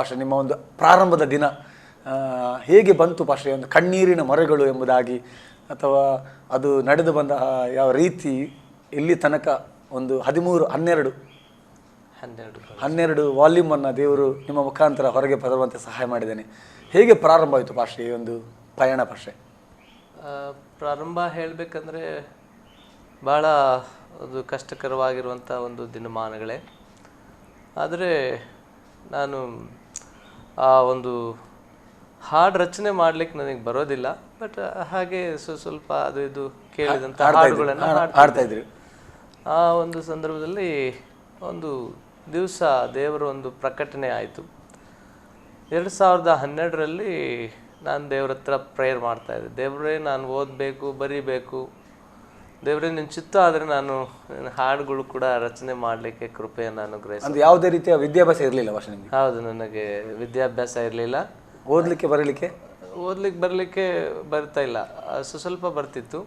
ಪಾಶ ನಿಮ್ಮ ಒಂದು ಪ್ರಾರಂಭದ ದಿನ ಹೇಗೆ ಬಂತು ಪಾಶ ಒಂದು ಕಣ್ಣೀರಿನ ಮೊರೆಗಳು ಎಂಬುದಾಗಿ ಅಥವಾ ಅದು ನಡೆದು ಬಂದ ಯಾವ ರೀತಿ ಇಲ್ಲಿ ತನಕ ಒಂದು ಹದಿಮೂರು ಹನ್ನೆರಡು? ಹನ್ನೆರಡು ಹನ್ನೆರಡು ವಾಲ್ಯೂಮನ್ನು ದೇವರು ನಿಮ್ಮ ಮುಖಾಂತರ ಹೊರಗೆ ಬರುವಂತೆ ಸಹಾಯ ಮಾಡಿದ್ದೇನೆ. ಹೇಗೆ ಪ್ರಾರಂಭ ಆಯಿತು ಪಾಶೆ ಈ ಒಂದು ಪಯಣ ಪಾಶೆ? ಪ್ರಾರಂಭ ಹೇಳಬೇಕಂದ್ರೆ ಭಾಳ ಅದು ಕಷ್ಟಕರವಾಗಿರುವಂಥ ಒಂದು ದಿನಮಾನಗಳೇ. ಆದರೆ ನಾನು ಆ ಒಂದು ಹಾಡು ರಚನೆ ಮಾಡ್ಲಿಕ್ಕೆ ನನಗೆ ಬರೋದಿಲ್ಲ ಬಟ್ ಹಾಗೆ ಸ್ವ ಸ್ವಲ್ಪ ಅದು ಇದು ಕೇಳಿದಂಥ ಹಾಡುಗಳನ್ನು ಹಾಡ್ತಾ ಇದ್ರಿ. ಆ ಒಂದು ಸಂದರ್ಭದಲ್ಲಿ ಒಂದು ದಿವಸ ದೇವರ ಒಂದು ಪ್ರಕಟಣೆ ಆಯಿತು. ಎರಡು ಸಾವಿರದ ಹನ್ನೆರಡರಲ್ಲಿ ನಾನು ದೇವ್ರ ಹತ್ರ ಪ್ರೇಯರ್ ಮಾಡ್ತಾ ಇದ್ದೆ. ದೇವರೇ ನಾನು ಓದಬೇಕು ಬರೀಬೇಕು ದೇವರೇ ನಿನ್ನ ಚಿತ್ತ ಆದರೆ ನಾನು ಹಾಡುಗಳು ಕೂಡ ರಚನೆ ಮಾಡಲಿಕ್ಕೆ ಕೃಪೆಯನ್ನು ಅನುಗ್ರಹಿಸಿ ಅಂದ್ರೆ ಯಾವುದೇ ರೀತಿಯ ವಿದ್ಯಾಭ್ಯಾಸ ಇರಲಿಲ್ಲ ವರ್ಷ ನಿಮಗೆ? ಹೌದು ನನಗೆ ವಿದ್ಯಾಭ್ಯಾಸ ಇರಲಿಲ್ಲ. ಓದಲಿಕ್ಕೆ ಬರಲಿಕ್ಕೆ? ಓದ್ಲಿಕ್ಕೆ ಬರಲಿಕ್ಕೆ ಬರ್ತಾ ಇಲ್ಲ. ಸು ಸ್ವಲ್ಪ ಬರ್ತಿತ್ತು.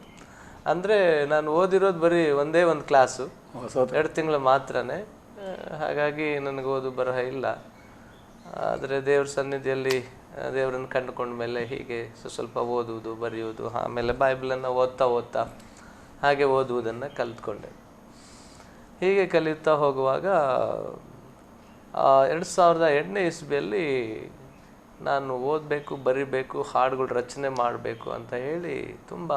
ಅಂದರೆ ನಾನು ಓದಿರೋದು ಬರೀ ಒಂದೇ ಒಂದು ಕ್ಲಾಸು. ಎರಡು ತಿಂಗಳು ಮಾತ್ರನೇ. ಹಾಗಾಗಿ ನನಗೆ ಓದು ಬರಹ ಇಲ್ಲ. ಆದರೆ ದೇವ್ರ ಸನ್ನಿಧಿಯಲ್ಲಿ ದೇವರನ್ನ ಕಂಡುಕೊಂಡ ಮೇಲೆ ಹೀಗೆ ಸ್ವ- ಸ್ವಲ್ಪ ಓದುವುದು ಬರೆಯುವುದು ಆಮೇಲೆ ಬೈಬಲನ್ನು ಓದ್ತಾ ಓದ್ತಾ ಹಾಗೆ ಓದುವುದನ್ನು ಕಲಿತ್ಕೊಂಡೆ. ಹೀಗೆ ಕಲಿತಾ ಹೋಗುವಾಗ ಎರಡು ಸಾವಿರದ ಎಂಟನೇ ಇಸ್ವಿಯಲ್ಲಿ ನಾನು ಓದಬೇಕು, ಬರಿಬೇಕು, ಹಾಡುಗಳು ರಚನೆ ಮಾಡಬೇಕು ಅಂತ ಹೇಳಿ ತುಂಬ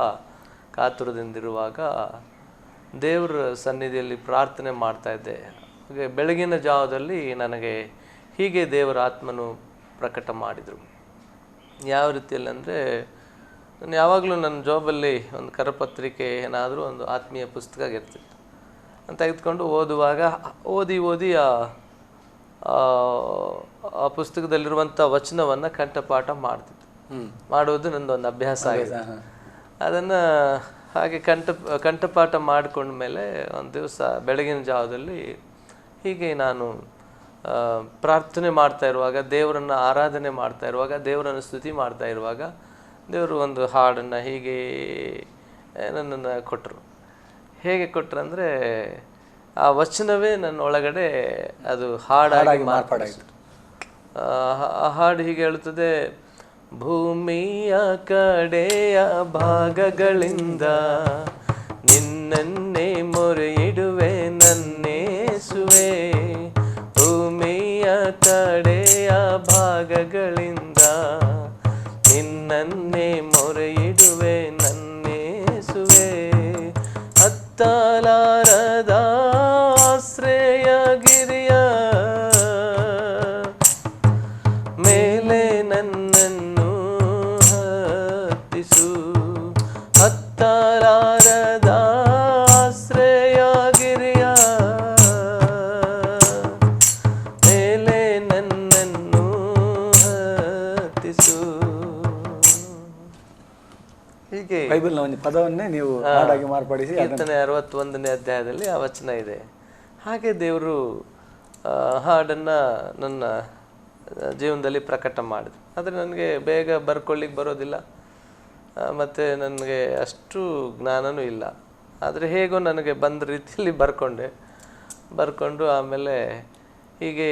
ಕಾತುರದಿಂದಿರುವಾಗ ದೇವರ ಸನ್ನಿಧಿಯಲ್ಲಿ ಪ್ರಾರ್ಥನೆ ಮಾಡ್ತಾಯಿದ್ದೆ ಹಾಗೆ ಬೆಳಗಿನ ಜಾವದಲ್ಲಿ ನನಗೆ ಹೀಗೆ ದೇವರ ಆತ್ಮನು ಪ್ರಕಟ ಮಾಡಿದರು. ಯಾವ ರೀತಿಯಲ್ಲಿ ಅಂದರೆ ನಾನು ಯಾವಾಗಲೂ ನನ್ನ ಜಾಬಲ್ಲಿ ಒಂದು ಕರಪತ್ರಿಕೆ ಏನಾದರೂ ಒಂದು ಆತ್ಮೀಯ ಪುಸ್ತಕ ಇರ್ತಿತ್ತು. ಅಂತ ತೆಗೆದುಕೊಂಡು ಓದುವಾಗ ಓದಿ ಓದಿ ಆ ಪುಸ್ತಕದಲ್ಲಿರುವಂಥ ವಚನವನ್ನು ಕಂಠಪಾಠ ಮಾಡ್ತಿತ್ತು ಮಾಡುವುದು ನಂದೊಂದು ಅಭ್ಯಾಸ ಆಗಿದೆ. ಅದನ್ನು ಹಾಗೆ ಕಂಠ ಕಂಠಪಾಠ ಮಾಡಿಕೊಂಡ್ಮೇಲೆ ಒಂದು ದಿವಸ ಬೆಳಗಿನ ಜಾವದಲ್ಲಿ ಹೀಗೆ ನಾನು ಪ್ರಾರ್ಥನೆ ಮಾಡ್ತಾ ಇರುವಾಗ ದೇವರನ್ನು ಆರಾಧನೆ ಮಾಡ್ತಾ ಇರುವಾಗ ದೇವರನ್ನು ಸ್ತುತಿ ಮಾಡ್ತಾ ಇರುವಾಗ ದೇವರು ಒಂದು ಹಾಡನ್ನು ಹೀಗೆ ನನ್ನನ್ನು ಕೊಟ್ಟರು ಹೇಗೆ ಕೊಟ್ರು ಅಂದರೆ ಆ ವಚನವೇ ನನ್ನ ಒಳಗಡೆ ಅದು ಹಾಡಾಗಿ ಮಾರ್ಪಾಡಾಯಿತು ಆ ಹಾಡು ಹೀಗೆ ಹೇಳುತ್ತದೆ ಭೂಮಿಯ ಕಡೆಯ ಭಾಗಗಳಿಂದ ನಿನ್ನನ್ನೇ ಮೊರೆಯಿಡುವೆ ನನ್ನೇಸುವೆ. ಭೂಮಿಯ ಕಡೆಯ ಭಾಗಗಳಿಂದ ಪದವನ್ನೇ ನೀವು ಹಾಡಾಗಿ ಮಾರ್ಪಡಿಸಿ ಕೀರ್ತನೆ ಅರವತ್ತೊಂದನೇ ಅಧ್ಯಾಯದಲ್ಲಿ ಆ ವಚನ ಇದೆ. ಹಾಗೆ ದೇವರು ಹಾಡನ್ನು ನನ್ನ ಜೀವನದಲ್ಲಿ ಪ್ರಕಟ ಮಾಡಿದೆ. ಆದರೆ ನನಗೆ ಬೇಗ ಬರ್ಕೊಳ್ಳಿಕ್ಕೆ ಬರೋದಿಲ್ಲ. ಮತ್ತು ಮತ್ತೆ ನನಗೆ ಅಷ್ಟು ಜ್ಞಾನನೂ ಇಲ್ಲ. ಆದರೆ ಹೇಗೋ ನನಗೆ ಬಂದ ರೀತಿಯಲ್ಲಿ ಬರ್ಕೊಂಡೆ. ಬರ್ಕೊಂಡು ಆಮೇಲೆ ಹೀಗೆ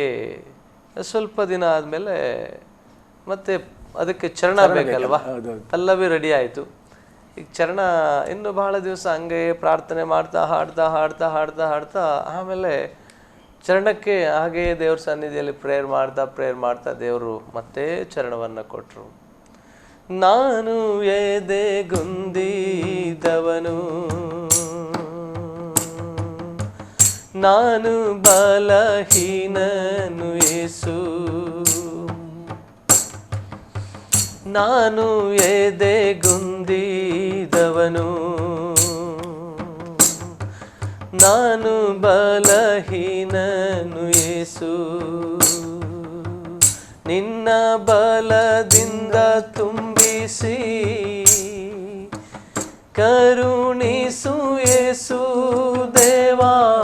ಸ್ವಲ್ಪ ದಿನ ಆದಮೇಲೆ ಮತ್ತೆ ಅದಕ್ಕೆ ಚರಣ ಬೇಕಲ್ವಾ? ಪಲ್ಲವಿ ರೆಡಿ ಆಯಿತು. ಈಗ ಚರಣ ಇನ್ನು ಬಹಳ ದಿವಸ ಹಂಗೆ ಪ್ರಾರ್ಥನೆ ಮಾಡ್ತಾ ಹಾಡ್ತಾ ಹಾಡ್ತಾ ಹಾಡ್ತಾ ಹಾಡ್ತಾ ಆಮೇಲೆ ಚರಣಕ್ಕೆ ಹಾಗೆಯೇ ದೇವ್ರ ಸನ್ನಿಧಿಯಲ್ಲಿ ಪ್ರೇಯರ್ ಮಾಡ್ತಾ ಪ್ರೇಯರ್ ಮಾಡ್ತಾ ದೇವರು ಮತ್ತೆ ಚರಣವನ್ನು ಕೊಟ್ಟರು ನಾನು ಎದೆಗುಂದಿದವನು ನಾನು ಬಲಹೀನನು ಯೇಸು. ನಾನು ಎದೆಗುಂದಿದವನು ನಾನು ಬಲಹೀನನು ಯೇಸು. ನಿನ್ನ ಬಲದಿಂದ ತುಂಬಿಸಿ ಕರುಣಿಸು ಯೇಸು ದೇವಾ.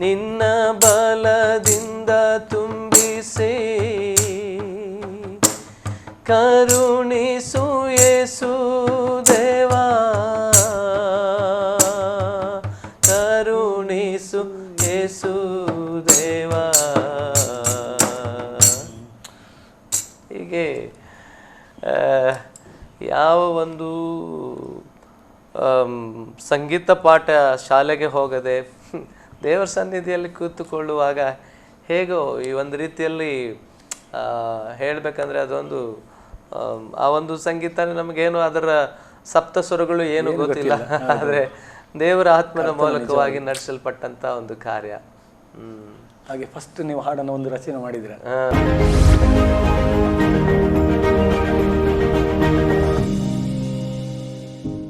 ನಿನ್ನ ಬಲದಿಂದ ತುಂಬಿಸಿ ಕರುಣಿಸು ಯೇಸು ದೇವಾ. ಕರುಣಿಸು ಯೇಸು ದೇವಾ. ಹೀಗೆ ಯಾವ ಒಂದು ಸಂಗೀತ ಪಾಠ ಶಾಲೆಗೆ ಹೋಗದೆ ದೇವರ ಸನ್ನಿಧಿಯಲ್ಲಿ ಕೂತುಕೊಳ್ಳುವಾಗ ಹೇಗೋ ಈ ಒಂದು ರೀತಿಯಲ್ಲಿ ಹೇಳಬೇಕಂದ್ರೆ ಅದೊಂದು ಆ ಒಂದು ಸಂಗೀತ ನಮಗೇನು ಅದರ ಸಪ್ತ ಸ್ವರಗಳು ಏನು ಗೊತ್ತಿಲ್ಲ. ಆದರೆ ದೇವರ ಆತ್ಮದ ಮೂಲಕವಾಗಿ ನಡೆಸಲ್ಪಟ್ಟಂತ ಒಂದು ಕಾರ್ಯ. ಹ್ಮ್. ಹಾಗೆ ಫಸ್ಟ್ ನೀವು ಹಾಡನ್ನು ಒಂದು ರಚನೆ ಮಾಡಿದ್ರೆ.